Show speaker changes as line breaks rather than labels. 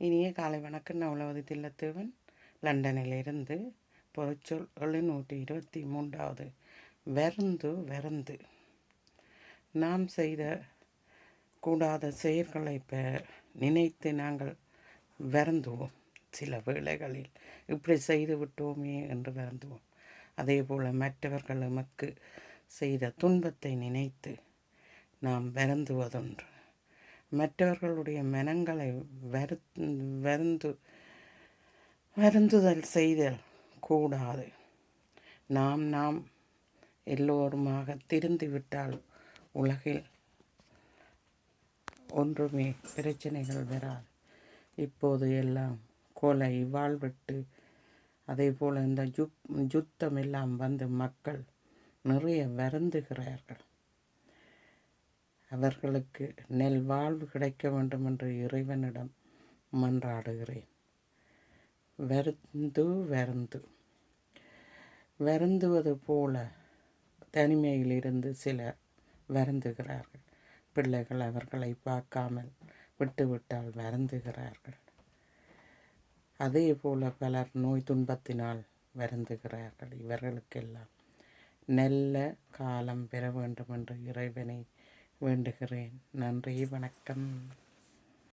இனிய காலை வணக்கம். நான் உளவதி தில்லத்தேவன். லண்டனிலிருந்து பொதுச்சொல் எழுநூற்றி இருபத்தி மூன்றாவது. வெறந்து வெறுந்து. நாம் செய்த கூடாத செயல்களை பெ நினைத்து நாங்கள் வருந்துவோம் சில வேளைகளில் இப்படி செய்து விட்டோமே என்று வருந்துவோம் அதே போல் மற்றவர்கள் நமக்கு செய்த துன்பத்தை நினைத்து நாம் வருந்துவதொன்று மற்றவர்களுடைய மனங்களை வரு வருந்து வருந்துதல் செய்தல் கூடாது. நாம் நாம் எல்லோருமாக திருந்திவிட்டால் உலகில் ஒன்றுமே பிரச்சனைகள் வராது. இப்போது எல்லாம் கொலை வாழ்வெட்டு அதே போல் இந்த யுத் யுத்தம் எல்லாம் வந்து மக்கள் நிறைய வருந்துகிறார்கள். அவர்களுக்கு நெல் வாழ்வு கிடைக்க வேண்டும் என்று இறைவனிடம் மன்றாடுகிறேன். வருந்து வருந்து. வருந்துவது போல தனிமையிலிருந்து சிலர் வருந்துகிறார்கள். பிள்ளைகள் அவர்களை பார்க்காமல் விட்டுவிட்டால் வருந்துகிறார்கள். அதே போல பலர் நோய் துன்பத்தினால் வருந்துகிறார்கள். இவர்களுக்கெல்லாம் நல்ல காலம் பெற வேண்டும் என்று இறைவனை வேண்டுகிறேன். நன்றி வணக்கம்.